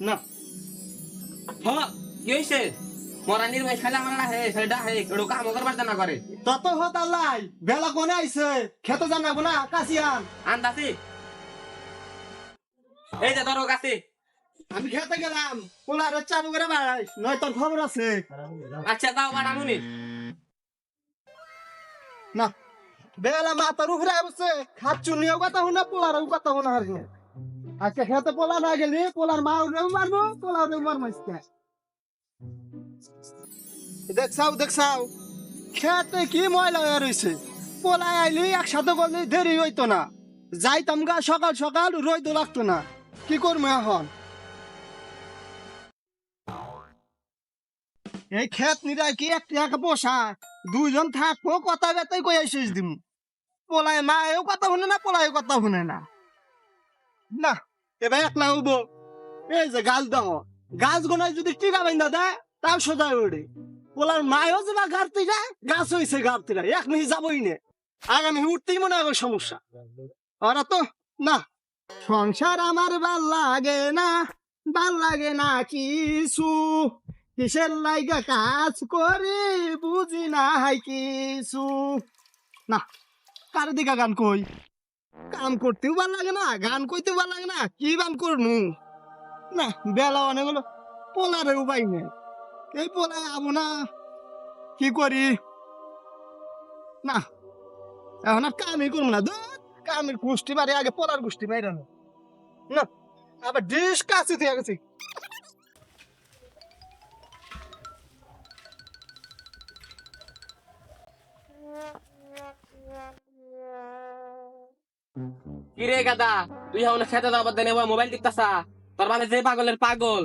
না। হ কি হইছে মরানির ভাই খালি আমার হে সেটা হে কেডো কাম করবার না করে। তত হত আল্লাহ বেলা কোনে আইছে? খেতে জানাব না কাশিয়ান। আন্দাসি এই যে ধরো গাছে আমি খেতে গেলাম পোলারে চালু করে বাড়াই নয় তোর খবর আছে। আচ্ছা দাও বানামুনি না বেলা মাথার উপরে বসে খাচ্ছু নিয়েও কথা শুনে পোলারেও কথা শুনে হারি আজকে খেতে পোলা না গেলি, পোলার মা উঠেও মারবো পোলা উঠেও মারবো আজকে। দেখছাও দেখছাও খেতে কি ময়লা হয়ে রয়েছে পোলায় আইলি, একসাথে করলে, দেরি হইতো না। যাইতাম গা, সকাল সকাল রইতো লাগতো না। কি করব এখন? এই খেত নিরা কি একা বসা? দুইজন থাকব, কথা বেতাই কই শেষ দিম। পোলায় মায়েও কথা শুনে না পোলায় কথা শুনে না। না, এবার একলা হব এই যে গাছ দাও গাছ গোনায় যদি টিকা বাইন্দা দেয়, তাও সোজা ওড়ে পোলার মায়েও যে বা গাড়তে যায় গাছ হয়েছে গাড়তে যায় এক মিনিট যাবোই নে। আগামী উঠতেই মনে হবে সমস্যা। ওরা তো, না, সংসার আমার ভালো লাগে না, ভালো লাগে না কিছু। কিসের লাইগা কাজ করি বুঝি না কিছু। না, কার দিকা গান কই? কাম করতেও ভালো লাগে না গান কইতেও ভালো লাগে না কি গান করুন? না বেলা অনেক হলো পোলারে উপায় নেই। এই পোলায় আবো না কি করি? না এখন আর কামই করব না ধুর, কামের গোষ্ঠী বাড়ি আগে পোলার গোষ্ঠী মারি না। আবার ডিস কাছে থেকে গেছি। কি রে গাদা, তুই খেতে দেনে মোবাইল টিপতাসা তোর যে পাগলের পাগল,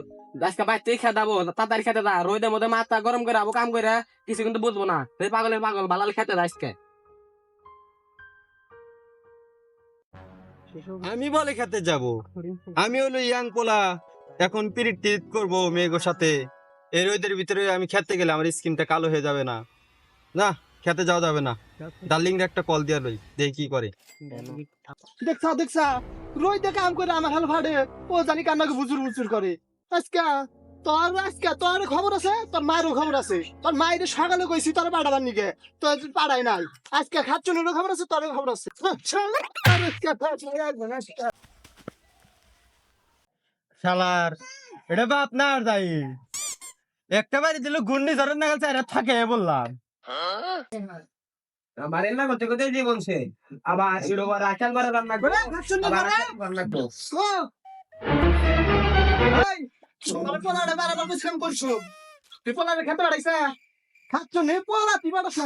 আজকে বাইতে খেয়ে দাবো তাড়াতাড়ি খেতে দা রোদের মধ্যে মাথা গরম করে আবো কাম করে, কিছু কিন্তু বুঝব না। পাগলের পাগল, বালাল খেতে দা আজকে। আমি বলে খেতে যাব। আমি হলো ইয়াং পোলা, এখন পিরিট টিরিট করব মেয়েগোর সাথে। এই রোদের ভিতরে আমি খেতে গেলে আমার স্কিনটা কালো হয়ে যাবে না। না খেতে যাওয়া যাবে না। ডার্লিং একটা কল দিয়া লই দেখি কি করে। দেখছা দেখছা রই দেখে কাম করে আমার হাল ফাড়ে ও জানি কান্নাকে বুজুর বুজুর করে। আজকে তোর আজকে তোর খবর আছে? তোর মায়েরও খবর আছে। তোর মায়ের সকালে কইছি তোর পাঠাবার নিকে তোর পাড়াই নাই। আজকে খাচ্ছনেরও খবর আছে তোরও খবর আছে। আর শালার এটা বা আপনার দায়ী। একটা বাড়ি দিল গুন্ডি ধরেন না গেছে এরা থাকে বললাম। আমার না করতে করতে জীবন সে আবার এড়ো বার আচার করে। রান্না করে রান্না করে তুই পোলারে খেতে পারিস খাচ্ছ নে পোলা তুই বাড়াস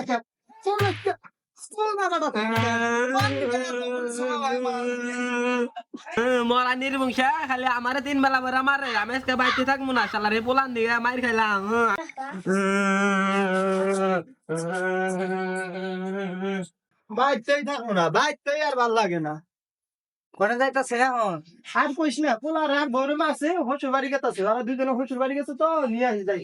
মরা নির্বংশা খালি আমারে তিন বেলা করে মারে। আমি আজকে বাইতে থাকব না শালারে পোলান দিয়ে মাইর খাইলাম। বাইতেই থাকব না বাইতেই আর ভালো লাগে না। কোনে যাইতাছে এখন? আর কইস না পোলার আর বড় আছে হসুর বাড়ি গেছে ওরা দুজনে হসুর বাড়ি গেছে তো নিয়ে আসি যাই।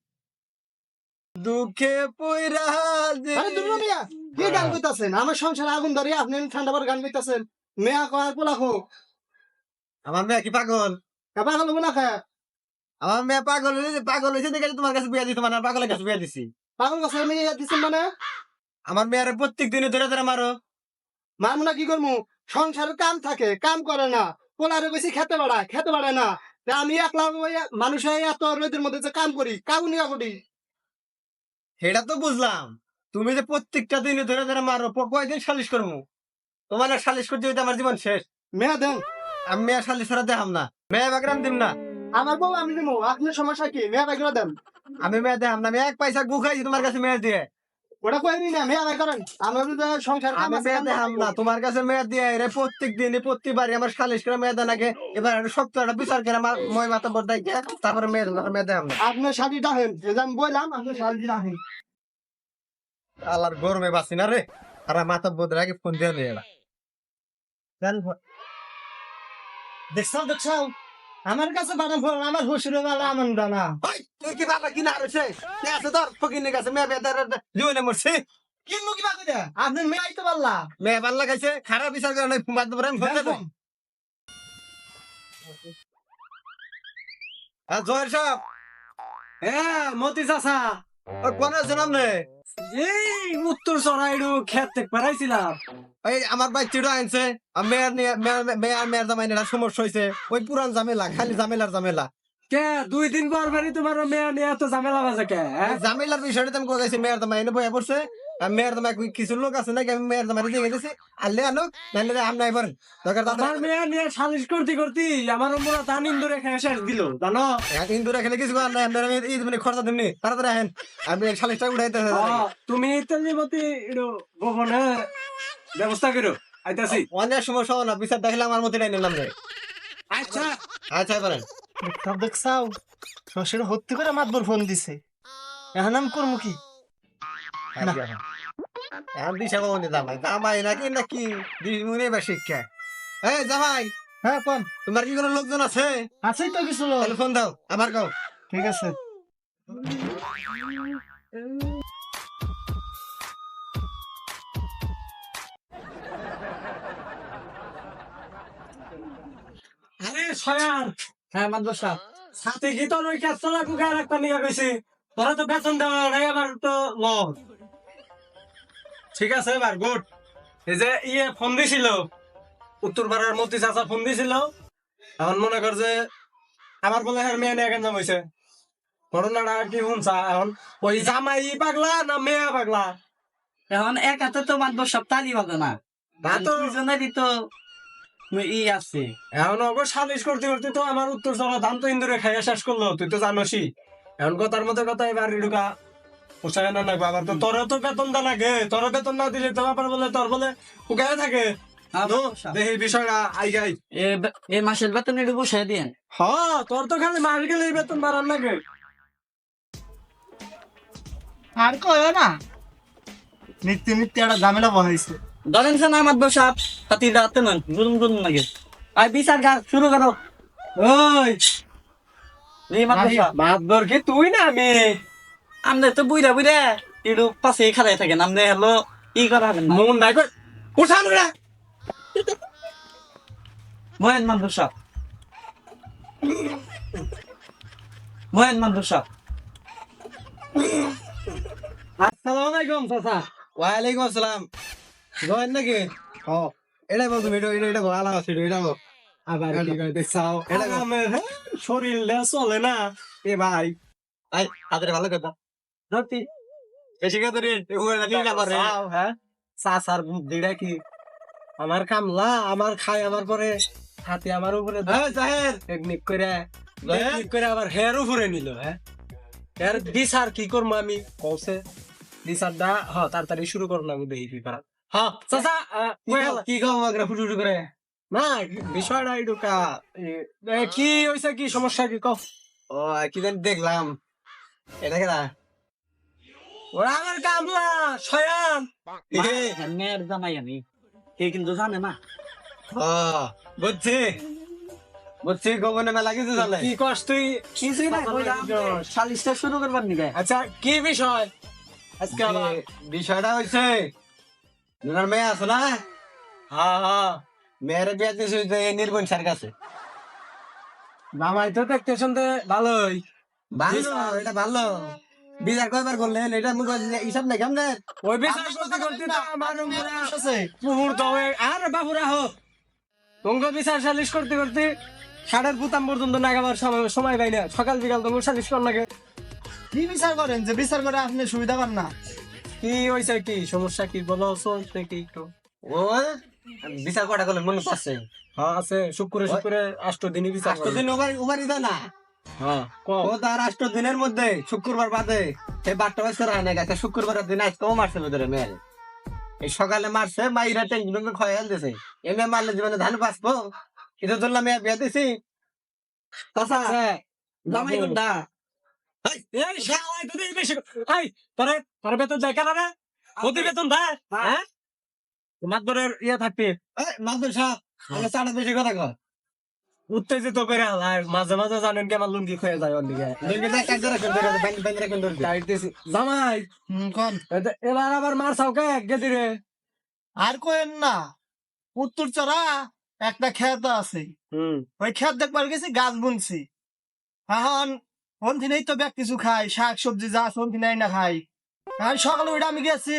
দুঃখে কি গান কইতাছেন? আমার সংসারে আগুন ধরে আপনি ঠান্ডা পর গান কইতাছেন। মেয়া কয় পোলা খো আমার মেয়ে কি পাগল? না খায় আমার মেয়ে পাগল হয়েছে পাগল হয়েছে দেখে তোমার কাছে বিয়া দিতে মানে আর পাগলের কাছে বিয়া দিছি? পাগল কাছে মেয়ে দিছেন মানে? আমার মেয়ের প্রত্যেক দিনে ধরে ধরে মারো। মামুনা কি করমু সংসারের কাম থাকে কাম করে না। পোলারে বেশি খেতে বাড়ায় খেতে বাড়ায় না। আমি একলা মানুষের এত রোদের মধ্যে যে কাম করি কাউ নিয়ে করি সেটা তো বুঝলাম। তুমি যে প্রত্যেকটা দিনে ধরে ধরে মারো কয়দিন সালিশ করব তোমার সালিশ করতে হইতে আমার জীবন শেষ। মেয়া দেন। আমি মেয়া সালিশ করা দেখাম না। মেয়া বাগরাম দিম না। আমার বউ আমি দেবো আপনার সমস্যা কি? মেয়া বাগরা দেন। আমি মেয়া দেখাম না। আমি এক পয়সা গুখাইছি তোমার কাছে মেয়া দিয়ে। ওটা কই নি না মেয়ে করেন। আমার তো সংসার আমি না তোমার কাছে দিয়ে রে প্রত্যেক দিনই প্রতিবারই আমার সালিশ করে মেয়ে দেন এবার শক্ত একটা বিচার করে আমার মই মাথা বদাই তারপরে মেয়ে মেয়ে দেখাম না। আপনার শাড়িটা হেন যে আমি বললাম আপনার শাড়িটা হেন আল্লাহর গরমে বাঁচি না রে। আর মাথা বদলে আগে ফোন দিয়ে নে। এরা দেখছ দেখছ আমার কাছে বানাম ফোন আমার শ্বশুর বেলা আমার দানা। তুই কি বাবা কিনা রয়েছে কে আছে তোর ফকিনের কাছে মেয়ে বেদার জীবনে মরছে। কি মুখি বাকি আপনার মেয়ে আইতে পারলা? মেয়ে খারাপ বিচার করে নাই বাদ দেবো আমি জয়ের সাহেব। হ্যাঁ মতি চাচা ও কোন আছেন আপনি এই উত্তর চড়াইডু খেত থেকে পারাইছিলাম। ওই আমার ভাই চিড়ো আনছে আর মেয়ের নিয়ে মেয়ের- মেয়ে আর মেয়ের জামাই নিয়ে সমস্যা হয়েছে ওই পুরান ঝামেলা খালি ঝামেলার ঝামেলা। কে দুই দিন পর বাড়ি তোমার মেয়ে নিয়ে এত ঝামেলা বাজে কে হ্যাঁ? ঝামেলার বিষয়টা তুমি কোথায় মেয়ার জামাই এনে বয়ে পড়ছে। মেয়ের জামাই কিছু লোক আছে নাকি? আমি মেয়ের জামাই দিয়ে গেছি নাহলে আম নাই পারেন দরকার আমার তাদের মেয়ে নিয়ে সালিশ করতে করতে আমার মোড়া তা নিন্দুরে খেয়ে শেষ দিল জানো? হিন্দুরা খেলে কিছু করার নাই। এই মানে খরচা দিননি তাড়াতাড়ি আহেন। আমি শালিশটা উঠাইতে তুমি মতি গোপনে ব্যবস্থা করো। আইতাছি। অনেক সমস্যা না বিচার দেখলে আমার মতো নাই নিলাম রে। আচ্ছা। আচ্ছা পারেন দেখছাও দেখছাও? শ্বশুর হত্যি করে মাতবর ফোন দিছে। এখন আমি করব কি না। এখন দিশা কমনি জামাই জামাই নাকি নাকি? বা শিক্ষা। জামাই হ্যাঁ কোন? তোমার কি কোনো লোকজন আছে? আছেই তো কিছু লোক। তাহলে ফোন দাও আমার ঠিক আছে। আরে সয়ার হ্যাঁ সাথে কি তোর ওই কাজ চলা নিয়ে গেছি? তোরা তো বেতন দেওয়া নাই আবার তো লস ঠিক আছে এবার গুড। এই যে ইয়ে ফোন দিছিল উত্তর পাড়ার মতি চাচা ফোন দিছিল এখন মনে কর যে আমার বলে আর মেয়ে নিয়ে কেন হয়েছে ঘটনাটা কি শুনছা এখন? ওই জামাই পাগলা না মেয়ে পাগলা? এখন এক হাতে তো মাতবর সব তালি বাজে না। তা তো দুজনেরই তো ই আছে। এখন ওগো সালিশ করতে করতে তো আমার উত্তর চলা ধান তো ইন্দুরে খাইয়া শেষ করল তুই তো জানোসই। এখন কথার মধ্যে কথা এবার ঢুকা। পোষায় না লাগবে আবার তো তোর তো বেতন লাগে তোর বেতন না দিলে তো ব্যাপার বলে তোর বলে উগায় থাকে। তো দেখি বিষয়টা আই গাই। এই মাসের বেতন একটু বসে দিয়েন। হ তোর তো খালি মাস গেলে বেতন বাড়ান লাগে। আর কয় না। নিত্য নিত্য একটা ঝামেলা বহাইছে ধরেন সে না মাতবর সাহেব তাতি রাতে নন জুলুম জুলুম লাগে। আর বিচার গা শুরু করো। ওই। সাহেব মাতবর কি তুই না আমি। আমনে তো বুইরা বুইরা একটু পাশে খাড়াই থাকেন আমনে হলো ই করা হবেন না। মন নাই কই উঠান রে মহেন মাতবর সাহেব মহেন মাতবর সাহেব আসসালামু আলাইকুম চাচা। ওয়ালাইকুম আসসালাম। জয়েন নাকি? ও এটাই বল ভিডিও এটা এটা এটা ভালো আছে এটা বল। আবার কি কই দেখছাও এটা কর। আমার শরীর লে চলে না। এ ভাই আই তাদের ভালো কথা। ধরতি। বেশি কথা রে? না চাও, হ্যাঁ? চাচার দিড়া কি আমার কামলা আমার খাই আমার পরে হাতে আমার উপরে জাহের টেকনিক করে টেকনিক করে আবার হেয়ার উপরে নিল হ্যাঁ? এর বিচার কি করব আমি? কৌছে বিচারটা হ তাড়াতাড়ি শুরু করো না দেখি কি করা। হ্যাঁ চাচা কি ফুটু ফুটু করে? না বিষয়টা এটুকা এ, কি হয়েছে কি সমস্যা কি কও? ও কি জানি দেখলাম। এটা কেনা ওরা আমার কামলা শয়ান মেয়ের জামাই আমি। কে কিন্তু জানে না ও বুঝছি। বুঝছি গোপনে মেলা কিছু চলে। কি কস তুই? কিছুই না সালিশটা শুরু করবার নিবে। আচ্ছা কি বিষয়? আজকে বিষয়টা হয়েছে মেয়ে আছে না? হ্যাঁ হ্যাঁ মেয়ের বিয়ে দিয়েছে নির্বন স্যার কাছে। জামাই তো দেখতে শুনতে ভালোই। ভালো এটা ভালো। বিচার কয়বার করলেন? এটা মুখ হিসাব নাই কেমন? ওই বিচার করতে করতে তো আমার আছে। মুহূর্ত হয়ে আর বাবুরা হোক তোমাকে বিচার সালিশ করতে করতে সাড়ের বুতাম পর্যন্ত নাগাবার সময় সময় পাই না। সকাল বিকাল তোমার সালিশ কর নাকি? কি বিচার করেন? যে বিচার করে আপনি সুবিধা পান না। কি হয়েছে কি? সমস্যা কি? বলো চলছে কি একটু? ও বিচার কটা করলেন মনে পাচ্ছে হ্যাঁ আছে। শুক্রে শুক্রে আষ্ট দিনই বিচার আষ্ট দিন ওভার দেয় না। হ্যাঁ তার আষ্ট দিনের মধ্যে শুক্রবার বাদে এই বারটা বছর হয় না গেছে শুক্রবারের দিন আজকেও মারছে ওদের মেয়ের এই সকালে মারছে মাইরা টেনশন খয়াল দিছে এমনি মারলে জীবনে ধান বাঁচবো। এটা ধরলাম মেয়ে বিয়ে দিছি। চাচা জামাই কোনটা এই শালাই তুই বেশি এই তোরে তোর বেতন যায় কেন রে? বেতন দেয় হ্যাঁ। তোমার ধরে ইয়ে থাকবে। মাদুর সাহ আমি চাটা বেশি কথা কর উত্তেজিত করে হালাই মাঝে মাঝে জানেন কি আমার লুঙ্গি খেয়ে যায় ওদিকে এক জামাই এবার আবার মার চাও কে গেদি রে। আর কোয়েন না। উত্তর চড়া একটা খেত আছে। ওই খেত দেখবার গেছি গাছ বুনছি। এখন তো ব্যাগ কিছু খাই শাক সবজি যা আছে না খাই। আর সকালে ওইটা আমি গেছি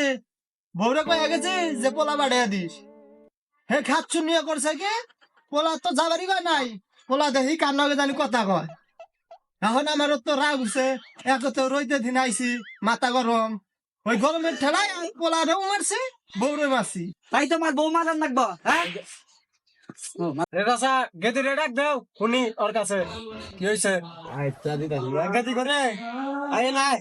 বউরে কয়ে গেছি যে পোলা বাড়িয়ে দিস। হে খাচ্ছু নিয়ে করছে কি? পোলা তো যাবারই কয় নাই। পোলা দেখি কান্নাকে জানি কথা কয়। এখন আমার তো রাগ উঠছে এক তো রইতে দিন আইছি মাথা গরম ওই গরমের ঠেলায় আমি পোলা রেও মারছি বউরে মারছি তাই তোমার বউ মারান লাগবো হ্যাঁ রে রাসা গেদি রে ডাক দেও শুনি ওর কাছে। কি হইছে গেদি করে আয় নাই।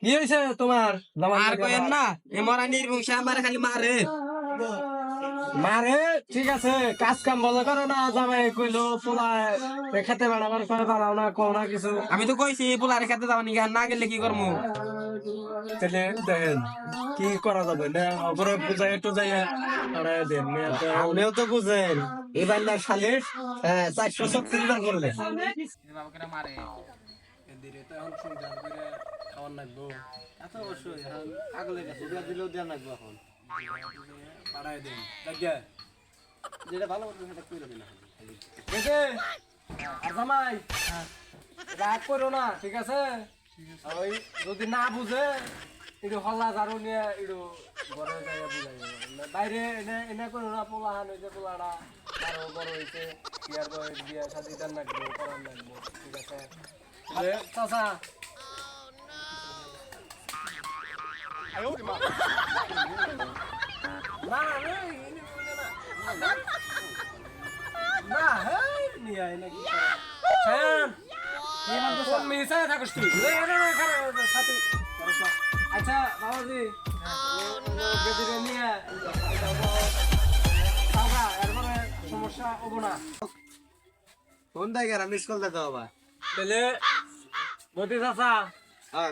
কি হইছে? তোমার আর কইেন না এ মরা নির্বংশ আমার খালি মারে। মারে ঠিক আছে কাজ কাম বলে করো না যাবে কইলো পোলা খেতে বাড়াবার করে বাড়াও না কও না কিছু। আমি তো কইছি পোলারে খেতে যাওয়া নিগা না গেলে কি করব তাহলে দেখেন কি করা যাবে? না ওপরে বুঝাই একটু যাই আরে দেন মেয়েটা আপনিও তো বুঝেন। এবার না সালিশ হ্যাঁ চারশো সত্তর বার করলে। মারে যদি না বুঝে, একটু হল্লা ঝাড়ু নিয়ে একটু ঘরে জায়গা বুঝাই বাইরে এনে এনে করো না, পোলা হান হয়েছে পোলাটা। আরও বড় হয়েছে বিয়ার বয়স, বিয়া দান লাগবো লাগবো, ঠিক আছে? চাচা না না না, হেই নিয়ে আয় নাকি হ্যাঁ। আচ্ছা বাবাজি সমস্যা হব না কোন জায়গায় আমি স্কুল যেতে হবে তাহলে মতি চাচা হ্যাঁ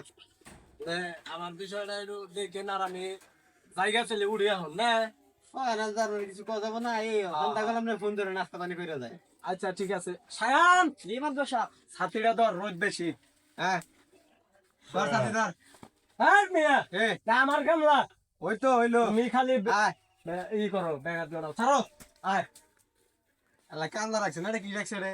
আমার বিষয়টা একটু দেখেন আর আমি জায়গা চলে উড়ে এখন না। কিছু কথা না এই ফোন ধরে নাস্তা পানি করে যায় আচ্ছা ঠিক আছে। সায়ান! লিমান দশা ছাতিটা তো আর রোদ বেশি। হ্যাঁ। তোর সাথে ধর। মিয়া। এ। আমার কামলা। ওই তো হইল তুমি খালি আয়। ই করো ব্যাগাত বেড়াও ছাড়ো। আয়। আল্লাহ কান্দা রাখছে না কি রাখছে রে?